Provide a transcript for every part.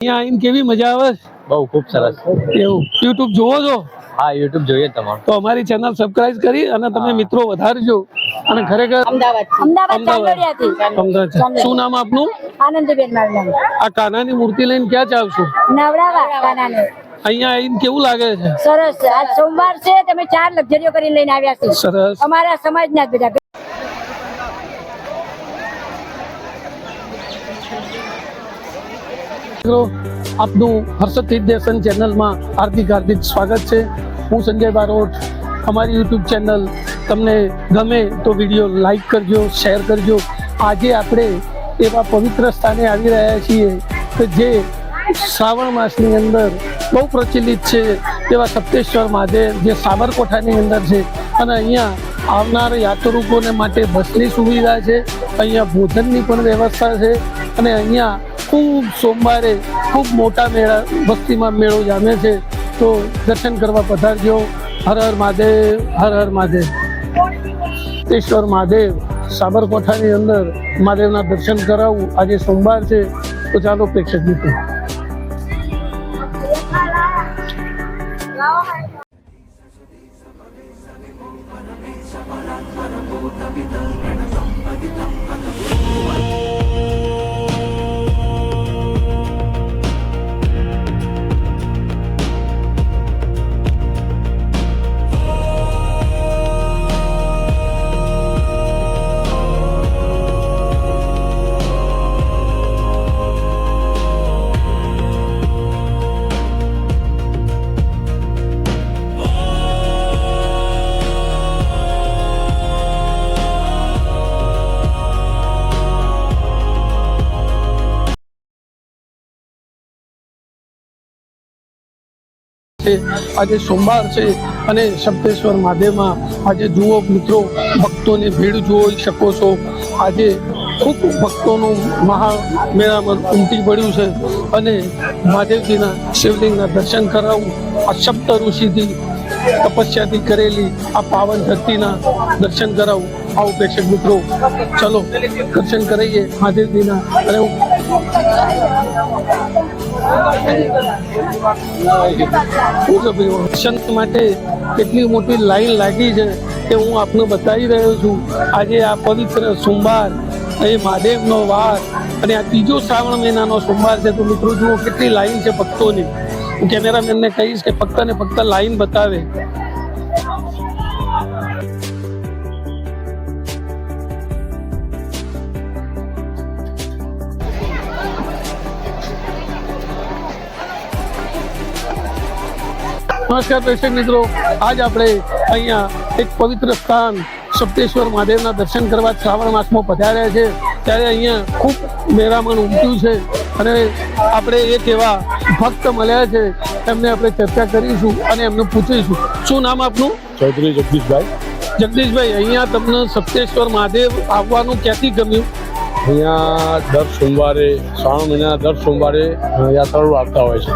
અહીંયા આવીને કેવી મજા આવે? બહુ ખૂબ સરસ. એવું. યુટ્યુબ જોવો છો? હા યુટ્યુબ જોઈએ તમારું. તો અમારી ચેનલ સબસ્ક્રાઇબ કરી અને તમે મિત્રો વધારજો. અને ખરેખર અમદાવાદ અમદાવાદ. શું નામ આપનું? આનંદીબેન મારું આ કાનાની મૂર્તિ લઈને ક્યાં ચાલશો? નવડાવા કાનાને. અહીંયા આવીને કેવું લાગે છે? સરસ. આજ સોમવાર છે તમે ચાર લક્ઝરીઓ કરીને લઈને આવ્યા છે. સરસ. અમારા સમાજના જ બધા આપનું હર્ષદ દેશન ચેનલમાં હાર્દિક હાર્દિક સ્વાગત છે. હું સંજય બારોટ, અમારી યુટ્યુબ ચેનલ. તમને ગમે તો વીડિયો લાઈક કરજો, શેર કરજો. આજે આપણે એવા પવિત્ર સ્થાને આવી રહ્યા છીએ કે જે શ્રાવણ માસની અંદર બહુ પ્રચલિત છે એવા સપ્તેશ્વર મહાદેવ જે સાબરકોઠાની અંદર છે. અને અહીંયા આવનાર યાત્રિકોને માટે બસની સુવિધા છે, અહીંયા ભોજનની પણ વ્યવસ્થા છે. અને અહીંયા ખૂબ સોમવારે ખૂબ મોટા મેળા વસ્તીમાં મેળો જામે છે, તો દર્શન કરવા પધારજો. હર હર મહાદેવ, હર હર મહાદેવ. ઈશ્વર મહાદેવ, સાબરકાંઠાની અંદર મહાદેવના દર્શન કરાવવું આજે સોમવાર છે, તો ચાલો પ્રેક્ષક મિત્રો. છે. આજે સોમવાર છે અને સપ્તેશ્વર મહાદેવમાં આજે જુઓ મિત્રો, ભક્તોની ભીડ જોઈ શકો છો. આજે ખૂબ ભક્તોનું મહામેળામાં ઉમટી પડ્યું છે અને મહાદેવજીના શિવલિંગના દર્શન કરાવવું આ સપ્ત ઋષિથી તપસ્યાથી કરેલી આ પાવન ધરતીના દર્શન કરાવવું આવું પ્રેક્ષક મિત્રો. ચલો, દર્શન કરાવીએ મહાદેવજીના. અને હું દર્શન માટે કેટલી મોટી લાઈન લાગી છે તે હું આપને બતાવી રહ્યો છું. આજે આ પવિત્ર સોમવાર, એ મહાદેવનો વાર અને આ ત્રીજો શ્રાવણ મહિનાનો સોમવાર છે. તો મિત્રો, જુઓ કેટલી લાઈન છે ભક્તોની. હું કેમેરામેનને કહીશ કે ફક્ત ને ફક્ત લાઈન બતાવે. નમસ્કાર દર્શક મિત્રો. આજ આપણે અહીંયા એક પવિત્ર સ્થાન સપ્તેશ્વર મહાદેવના દર્શન કરવા શ્રાવણ માસમાં પધાર્યા છે. ત્યારે અહીંયા ખૂબ મેરામણ ઉમટ્યું છે અને આપણે એક એવા ભક્ત મળ્યા છે. એમને આપણે ચર્ચા કરીશું અને એમને પૂછીશું. શું નામ આપનું? ચૌધરી જગદીશભાઈ. જગદીશભાઈ અહીંયા તમને સપ્તેશ્વર મહાદેવ આવવાનું ક્યાંથી ગમ્યું? અહીંયા દર સોમવારે શ્રાવણ મહિના દર સોમવારે યાત્રાળુ આવતા હોય છે.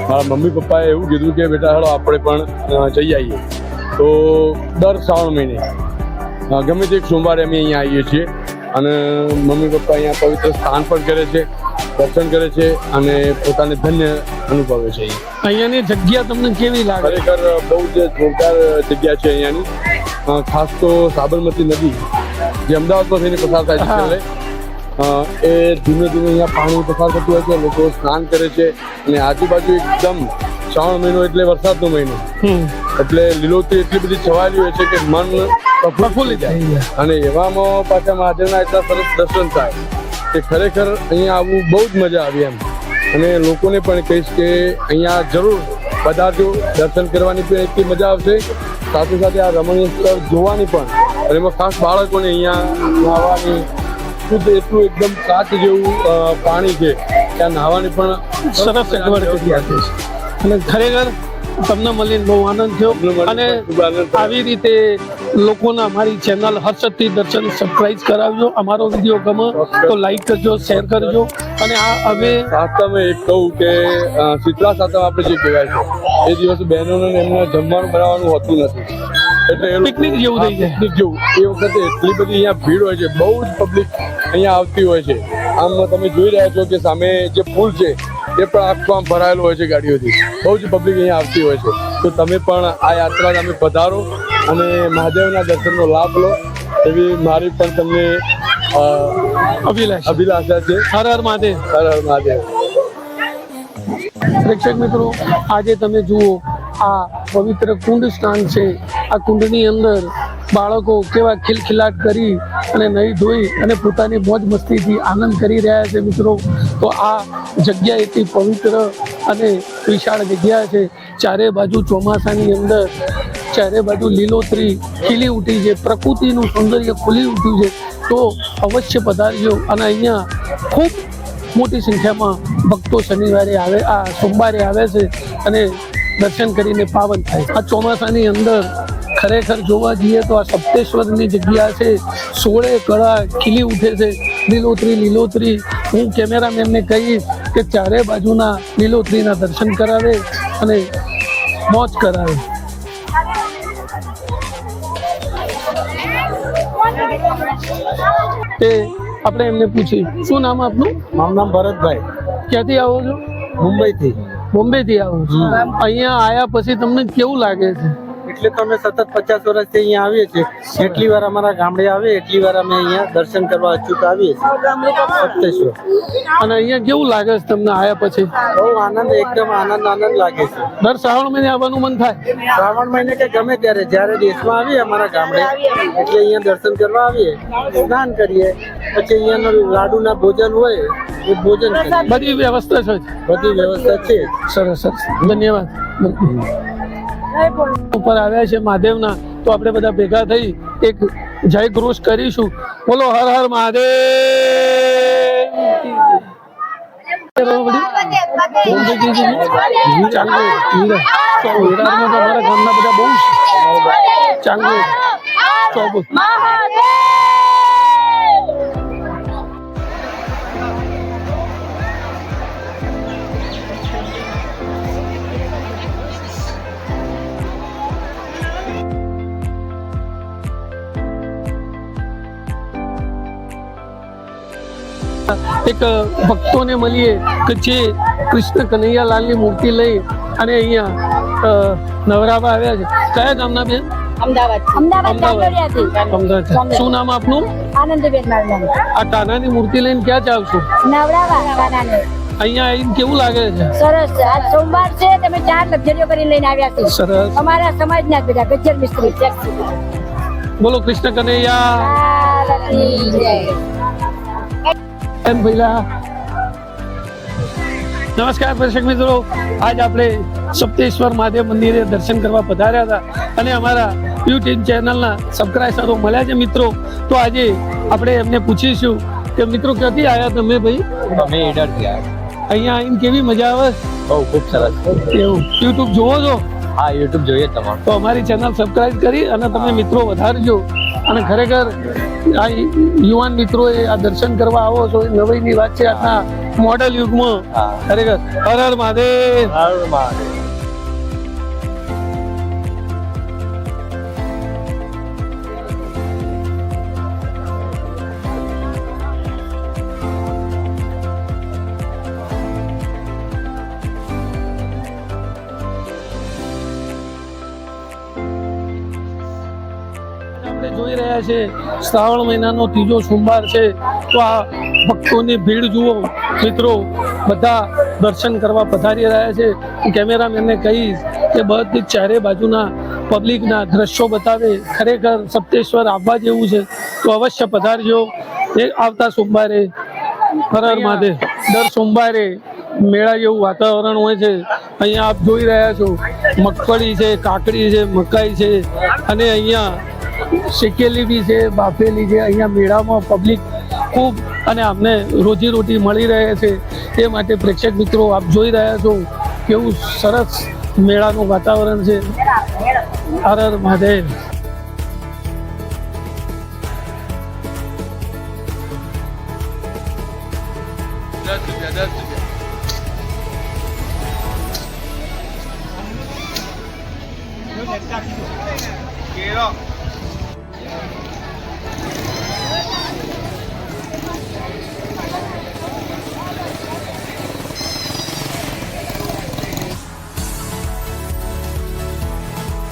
મારા મમ્મી પપ્પાએ એવું કીધું કે બેટા હાલો આપણે પણ જઈ આવીએ તો દર શ્રાવણ મહિને ગમે તે સોમવારે અમે અહીંયા આવીએ છીએ અને મમ્મી પપ્પા અહીંયા પવિત્ર સ્થાન પણ કરે છે દર્શન કરે છે અને પોતાને ધન્ય અનુભવે છે અહીંયા. અહીંયાની જગ્યા તમને કેવી લાગે? ખરેખર બહુ જ જોરદાર જગ્યા છે અહીંયાની. ખાસ તો સાબરમતી નદી જે અમદાવાદમાં થઈને પસાર થાય છે એ ધીમે ધીમે અહીંયા પાણી પસાર થતું હોય છે લોકો સ્નાન કરે છે અને આજુબાજુ એકદમ શ્રાવણ મહિનો એટલે વરસાદનો મહિનો. એટલે લીલોતરી એટલી બધી છવાયેલી હોય છે કે મન પ્રફુલ્લિત જાય. અને એવામાં પાછા મહાદેવના એટલા સરસ દર્શન થાય કે ખરેખર અહીંયા આવવું બહુ જ મજા આવી એમ. અને લોકોને પણ કહીશ કે અહીંયા જરૂર પધારજો દર્શન કરવાની પણ એટલી મજા આવશે. સાથે સાથે આ રમણીય સ્થળ જોવાની પણ અને એમાં ખાસ બાળકોને અહીંયા નાહવાની શુદ્ધ એટલું એકદમ કાચ જેવું પાણી છે ત્યાં નાહવાની પણ સરસ સગવડ કરી આપે છે. અને ખરેખર તમને મળીને બહુ આનંદ થયો અને. આવી રીતે લોકોને અમારી ચેનલ હર્ષદથી દર્શન સબસ્ક્રાઇબ કરાવજો. અમારો વીડિયો ગમે તો લાઈક કરજો શેર કરજો. અને આ અમે સાતમ એક કહું કે શીતળા સાતમ આપણે જે કહેવાય છે એ દિવસે બહેનોને એમને જમવાનું બનાવવાનું હોતું નથી. એટલે પિકનિક જેવું થઈ જાય. પિકનિક જેવું. એ વખતે એટલી બધી અહીંયા ભીડ હોય છે બહુ જ પબ્લિક અહીંયા આવતી હોય છે. આમ તમે જોઈ રહ્યા છો કે સામે જે પુલ છે એ પણ આખું આમ ભરાયેલું હોય છે ગાડીઓથી. બહુ જ પબ્લિક અહીંયા આવતી હોય છે. તો તમે પણ આ યાત્રા તમે પધારો અને મહાદેવના દર્શનનો લાભ લો. એવી મારી પણ તમને અભિલાષ. અભિલાષા છે. હર હર મહાદેવ. હર હર મહાદેવ. પ્રેક્ષક મિત્રો આજે તમે જુઓ આ પવિત્ર કુંડ સ્થાન છે. આ કુંડની અંદર બાળકો કેવા ખિલખિલાટ કરી અને નહીં ધોઈ અને પોતાની મોજ મસ્તીથી આનંદ કરી રહ્યા છે મિત્રો. તો આ જગ્યા એટલી પવિત્ર અને વિશાળ જગ્યા છે. ચારે બાજુ ચોમાસાની અંદર ચારે બાજુ લીલોતરી ખીલી ઉઠી છે. પ્રકૃતિનું સૌંદર્ય ખુલી ઉઠ્યું છે. તો અવશ્ય પધારજો. અને અહીંયા ખૂબ મોટી સંખ્યામાં ભક્તો શનિવારે આવે, આ સોમવારે આવે છે અને દર્શન કરીને પાવન થાય. આ ચોમાસાની અંદર ખરેખર જોવા જઈએ તો આ સપ્તેશ્વરની જગ્યા છે. સોળે કળા ખીલી ઉઠે છે. લીલોતરી લીલોતરી. હું કેમેરામેનને કહીશ કે ચારે બાજુના લીલોતરીના દર્શન કરાવે અને મોજ કરાવે. તે આપણે એમને પૂછી શું નામ આપનું? મારું નામ ભરતભાઈ. ક્યાંથી આવો છો? મુંબઈથી. બોમ્બે થી આવો છો. અહીંયા આયા પછી તમને કેવું લાગે છે? એટલે તો અમે સતત પચાસ વર્ષથી અહીંયા આવીએ છીએ. જેટલી વાર અમારા ગામડે આવે એટલી વાર અમે અહીંયા દર્શન કરવા અચૂક આવીએ છીએ. અને અહીંયા કેવું લાગે છે તમને આયા પછી? બહુ આનંદ એકદમ આનંદ આનંદ લાગે છે. દર શ્રાવણ મહિને આવવાનું મન થાય? શ્રાવણ મહિને કે ગમે ત્યારે જ્યારે દેશમાં આવીએ અમારા ગામડે એટલે અહીંયા દર્શન કરવા આવીએ સ્નાન કરીએ પછી અહીંયાનું લાડુના ભોજન હોય એ ભોજન બધી વ્યવસ્થા છે? બધી વ્યવસ્થા છે. સરસ સરસ. ધન્યવાદ. ઉપર આવ્યા છે મહાદેવના તો આપણે બધા ભેગા થઈ એક જય ઘોષ કરીશું બોલો હર હર મહાદેવ ચાંગો હીરા તો એક ભક્તોને મળીએ કે જે કૃષ્ણ કનૈયાલાલની મૂર્તિ લઈ અને અહીંયા નવરાવા આવ્યા છે. કયા ગામના બેન? અમદાવાદ. અમદાવાદ ગાંગોડિયાથી. અમદાવાદ. શું નામ આપનું? આનંદબેન આ કાનાની મૂર્તિ લઈને ક્યાં અહીંયા આવીને કેવું લાગે છે? સરસ. આજ સોમવાર છે તમે ચાર લક્ઝરીઓ કરીને લઈને આવ્યા છે. સરસ. અમારા સમાજના બધા ગજ્જર મિસ્ત્રી. બોલો કૃષ્ણ કનૈયા. નમસ્કાર દર્શક મિત્રો. આજ આપણે સપ્તેશ્વર મહાદેવ મંદિરે દર્શન કરવા પધાર્યા હતા અને અમારા યુટ્યુબ ચેનલના સબસ્ક્રાઈબરો મળ્યા છે મિત્રો. તો આજે આપણે એમને પૂછીશું કે મિત્રો ક્યાંથી આવ્યા તમે ભાઈ? અમે ઈડરથી આવ્યા અહીંયા આવીને કેવી મજા આવે? બહુ ખૂબ સરસ. એવું. યુટ્યુબ જોવો છો? હા યુટ્યુબ જોઈએ તમારું. તો અમારી ચેનલ સબસ્ક્રાઇબ કરી અને તમે મિત્રો વધારજો. અને ખરેખર આ યુવાન મિત્રોએ આ દર્શન કરવા આવો છો એ નવાઈની વાત છે આજના મોડલ યુગમાં. ખરેખર. હર હર મહાદેવ. હર મહાદેવ. જોઈ રહ્યા છે. શ્રાવણ મહિનાનો ત્રીજો સોમવાર છે. તો આ ભક્તોની ભીડ જુઓ, મિત્રો. બધા દર્શન કરવા પધારી રહ્યા છે. કેમેરામેનને કહીશ કે બધી ચારે બાજુના પબ્લિકના દ્રશ્યો બતાવે. ખરેખર સપ્તેશ્વર આવવા જેવું છે. તો અવશ્ય પધારજો. એ આવતા સોમવારે, હર હર મહાદેવ. દર સોમવારે મેળા જેવું વાતાવરણ હોય છે. અહીંયા આપ જોઈ રહ્યા છો. મગફળી છે, કાકડી છે, મકાઈ છે. અને અહીંયા શેકેલી બી છે, બાફેલી છે. અહીંયા મેળામાં પબ્લિક ખૂબ અને અમને રોજી રોટી મળી રહે છે. તે માટે પ્રેક્ષક મિત્રો, આપ જોઈ રહ્યા છો કેવું સરસ મેળાનું વાતાવરણ છે. હર હર મહાદેવ. કેળો.